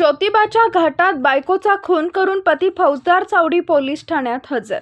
ज्योतिबाच्या घाटात बायकोचा खून करून पती फौजदार चावडी पोलीस ठाण्यात हजर.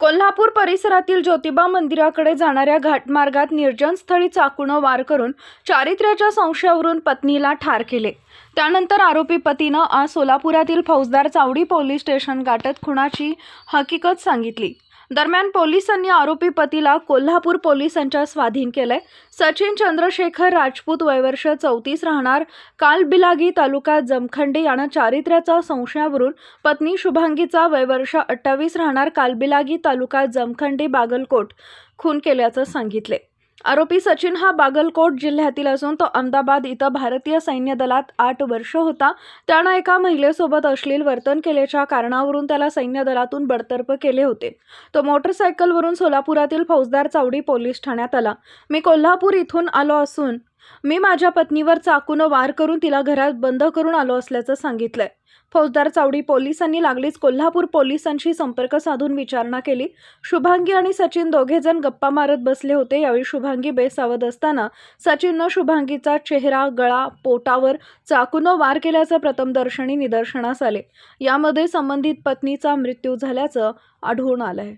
कोल्हापूर परिसरातील ज्योतिबा मंदिराकडे जाणाऱ्या घाटमार्गात निर्जन स्थळी चाकूनं वार करून चारित्र्याच्या संशयावरून पत्नीला ठार केले. त्यानंतर आरोपी पतीनं आज सोलापुरातील फौजदार चावडी पोलीस स्टेशन गाठत खुणाची हकीकत सांगितली. दरम्यान पोलिसांनी आरोपी पतीला कोल्हापूर पोलिसांच्या स्वाधीन केलंय. सचिन चंद्रशेखर राजपूत वयवर्ष चौतीस राहणार. कालबिलागी तालुका जमखंडी यानं चारित्र्याचा संशयावरून पत्नी शुभांगीचा वयवर्ष अठ्ठावीस राहणार कालबिलागी तालुका जमखंडी बागलकोट खून केल्याचं सांगितले आरोपी सचिन हा बागलकोट जिल्ह्यातील असून तो अहमदाबाद इथं भारतीय सैन्य दलात आठ वर्ष होता. त्यानं एका महिलेसोबत अश्लील वर्तन केल्याच्या कारणावरून त्याला सैन्य दलातून बडतर्फ केले होते. तो मोटरसायकलवरून सोलापुरातील फौजदार चावडी पोलीस ठाण्यात आला. मी कोल्हापूर इथून आलो असून मी माझ्या पत्नीवर चाकूनं वार करून तिला घरात बंद करून आलो असल्याचं सांगितलंय. फौजदार चावडी पोलिसांनी लागलीच कोल्हापूर पोलिसांशी संपर्क साधून विचारणा केली. शुभांगी आणि सचिन दोघेजण गप्पा मारत बसले होते. यावेळी शुभांगी बेसावध असताना सचिननं शुभांगीचा चेहरा गळा पोटावर चाकूनं वार केल्याचं प्रथमदर्शनी निदर्शनास आले. यामध्ये संबंधित पत्नीचा मृत्यू झाल्याचं आढळून आलं आहे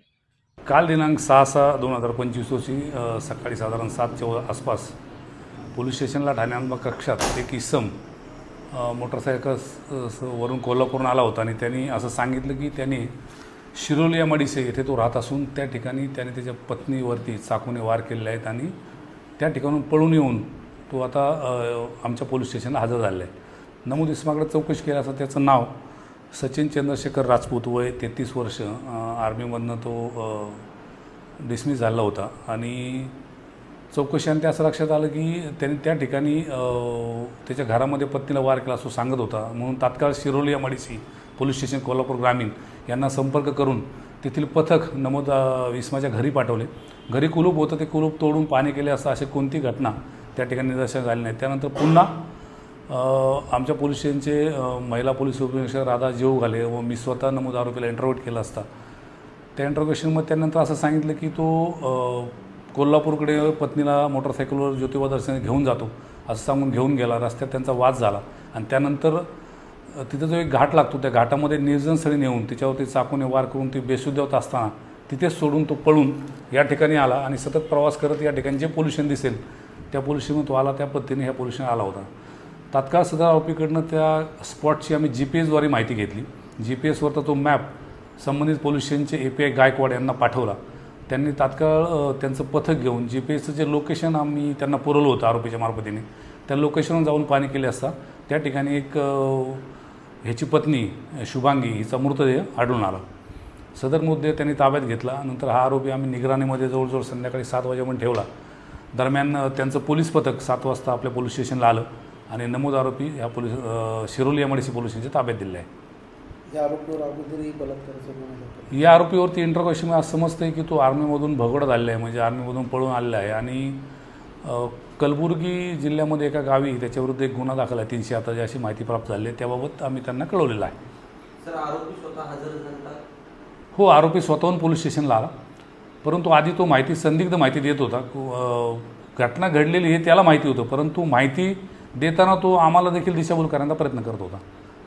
काल दिनांक सहा सहा दोन हजार पंचवीस रोजी सकाळी साधारण सातच्या आसपास पोलीस स्टेशनला ठाण्याबाग कक्षात एक इसम मोटरसायकल वरून कोल्हापूरून आला होता आणि त्यांनी असं सांगितलं की त्यांनी शिरोली या मडिसे येथे तो राहत असून त्या ठिकाणी त्याने त्याच्या पत्नीवरती चाकूने वार केलेले आहेत आणि त्या ठिकाणून पळून येऊन तो आता आमच्या पोलीस स्टेशनला हजर झालेला आहे. नमूद इस्माकडे चौकशी केली असं त्याचं नाव सचिन चंद्रशेखर राजपूत वय तेहतीस वर्ष आर्मीमधनं तो डिसमिस झाला होता आणि चौकशाने असं लक्षात आलं की त्यांनी त्या ठिकाणी त्याच्या घरामध्ये पत्नीला वार केला असं सांगत होता. म्हणून तात्काळ Shiroli MIDC police station Kolhapur ग्रामीण यांना संपर्क करून तेथील पथक नमोद विस्माच्या घरी पाठवले. घरी कुलूप होतं ते कुलूप तोडून पाणी केले असं अशी कोणती घटना त्या ठिकाणी निदर्शन झाली नाही. त्यानंतर पुन्हा आमच्या पोलीस स्टेशनचे महिला पोलीस उपनिरीक्षक राधा जीव घाले व मी स्वतः नमूद आरोपीला इंटरव्ह्यूट केला असता. त्या इंटरोगेशनमध्ये त्यानंतर असं सांगितलं की तो कोल्हापूरकडे पत्नीला मोटरसायकलवर ज्योतिबा दर्शन घेऊन जातो असं सांगून घेऊन गेला. रस्त्यात त्यांचा वाद झाला. आणि त्यानंतर तिथं जो एक घाट लागतो त्या घाटामध्ये निर्जनस्थळी नेऊन तिच्यावरती चाकूने वार करून ती बेशुद्ध होत असताना तिथेच सोडून तो पळून या ठिकाणी आला आणि सतत प्रवास करत या ठिकाणी जे पोल्युशन दिसेल त्या पोल्युशनमध्ये तो आला त्या पद्धतीने ह्या पोल्युशन आला होता. तात्काळ सदर आरोपीकडनं त्या स्पॉटची आम्ही जी पी एसद्वारे माहिती घेतली. जी पी एसवरचा तो मॅप संबंधित पोल्युशनचे ए पी आय गायकवाड यांना पाठवला. त्यांनी तात्काळ त्यांचं पथक घेऊन जी पी एसचं जे लोकेशन आम्ही त्यांना पुरवलं होतं आरोपीच्या मार्फतीने त्या लोकेशनवर जाऊन पाणी केले असता त्या ठिकाणी एक ह्याची पत्नी शुभांगी हिचा मृतदेह आढळून आला. सदर मुद्दे त्यांनी ताब्यात घेतला नंतर हा आरोपी आम्ही निगराणीमध्ये जवळजवळ संध्याकाळी सात वाजेपर्यंत ठेवला. दरम्यान त्यांचं पोलीस पथक सात वाजता आपल्या पोलीस स्टेशनला आलं आणि नमूद आरोपी ह्या पोलीस शिरोली एमआडीसी पोलीस स्टेशनच्या ताब्यात दिले आहे. या आरोपीवर अगोदरही बलात्काराचा गुन्हा दाखल या आरोपीवरती इंटरकॉशन असं समजतं आहे की तो आर्मीमधून भगवडत आलेला आहे म्हणजे आर्मीमधून पळून आलेला आहे. आणि अ, कलबुर्गी जिल्ह्यामध्ये एका गावी त्याच्याविरुद्ध एक गुन्हा दाखल आहे तीनशे आता अशी माहिती प्राप्त झाली आहे त्याबाबत आम्ही त्यांना कळवलेलं आहे. सर आरोपी स्वतः हजर झाला? हो आरोपी स्वतःहून पोलीस स्टेशनला आला. परंतु आधी तो माहिती संदिग्ध माहिती देत होता. अ, घटना घडलेली हे त्याला माहिती होतं परंतु माहिती देताना तो आम्हाला देखील दिशाभूल करण्याचा प्रयत्न करत होता.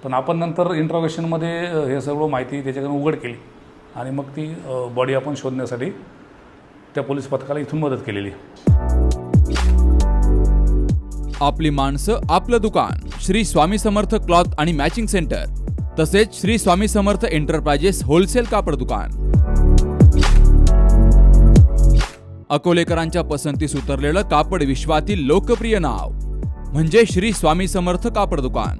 पण आपण नंतर इंट्रॉगेशनमध्ये हे सर्व माहिती त्याच्याकडून उघड केली. आणि मग ती बॉडी आपण शोधण्यासाठी त्या पोलीस पथकाला इथून मदत केलेली. आपली माणसं आपलं दुकान श्री स्वामी समर्थ क्लॉथ आणि मॅचिंग सेंटर तसेच श्री स्वामी समर्थ एंटरप्राइजेस होलसेल कापड दुकान. अकोलेकरांच्या पसंतीस उतरलेलं कापड विश्वातील लोकप्रिय नाव म्हणजे श्री स्वामी समर्थ कापड दुकान.